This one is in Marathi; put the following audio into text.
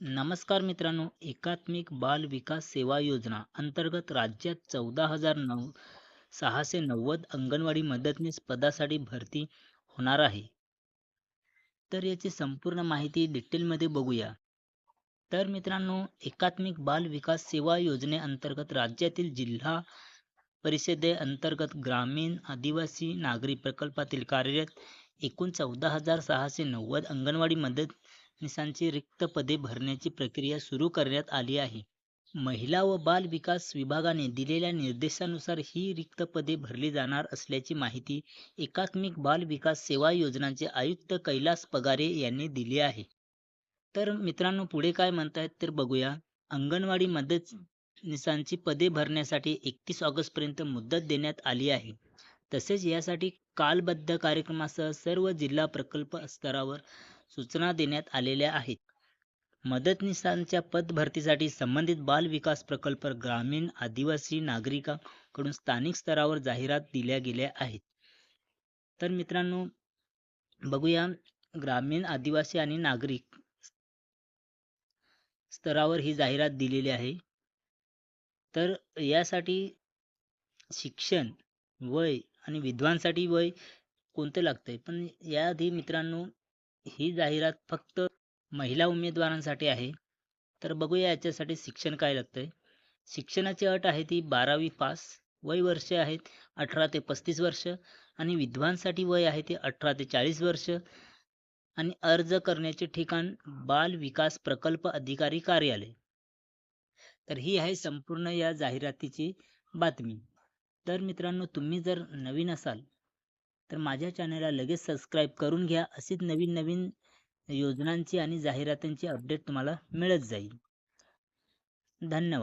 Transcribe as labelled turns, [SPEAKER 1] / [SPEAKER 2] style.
[SPEAKER 1] नमस्कार मित्रांनो एकात्मिक बाल विकास सेवा योजना अंतर्गत राज्यात चौदा हजार नऊ सहाशे नव्वद अंगणवाडी मदतनीस पदासाठी भरती होणार आहे. तर याची संपूर्ण माहिती डिटेलमध्ये बघूया. तर मित्रांनो एकात्मिक बाल विकास सेवा योजनेअंतर्गत राज्यातील जिल्हा परिषदे अंतर्गत ग्रामीण आदिवासी नागरी प्रकल्पातील कार्यरत एकूण चौदा हजार सहाशे नव्वद अंगणवाडी मदत मदतनीसांची रिक्त पदे भरण्याची प्रक्रिया सुरू करण्यात आली आहे. महिला व बाल विकास विभागाने दिलेल्या निर्देशानुसार ही रिक्त पदे भरली जाणार असल्याची माहिती एकात्मिक बाल विकास सेवा योजनांचे आयुक्त कैलास पगारे यांनी दिली आहे. तर मित्रांनो पुढे काय म्हणतायत तर बघूया. अंगणवाडी मदत निसांची पदे भरण्यासाठी एकतीस ऑगस्ट पर्यंत मुदत देण्यात आली आहे. तसेच यासाठी कालबद्ध कार्यक्रमासह सर्व जिल्हा प्रकल्प स्तरावर सूचना देण्यात आलेल्या आहेत. मदतनीसांच्या पद भरतीसाठी संबंधित बाल विकास प्रकल्प ग्रामीण आदिवासी नागरिकांकडून स्थानिक स्तरावर जाहिरात दिल्या गेल्या आहेत. तर मित्रांनो बघूया ग्रामीण आदिवासी आणि नागरिक स्तरावर ही जाहिरात दिलेली आहे. तर यासाठी शिक्षण वय आणि विद्वांसाठी वय कोणतं लागतंय? पण याआधी मित्रांनो ही जाहिरात फक्त महिला उमेदवारांसाठी आहे. तर बघूया याच्यासाठी शिक्षण काय लागतंय. शिक्षणाची अट आहे ती बारावी पास वय वर्ष आहेत अठरा ते पस्तीस वर्ष आणि विद्वांसाठी वय आहे ते अठरा ते चाळीस वर्ष आणि अर्ज करण्याचे ठिकाण बाल विकास प्रकल्प अधिकारी कार्यालय. तर ही आहे संपूर्ण या जाहिरातीची बातमी. तर मित्रांनो तुम्ही जर नवीन असाल तर माझ्या चॅनलला लगेच सबस्क्राईब करून घ्या. अशीच नवीन नवीन योजनांची आणि जाहिरातींची अपडेट तुम्हाला मिळत जाईल. धन्यवाद.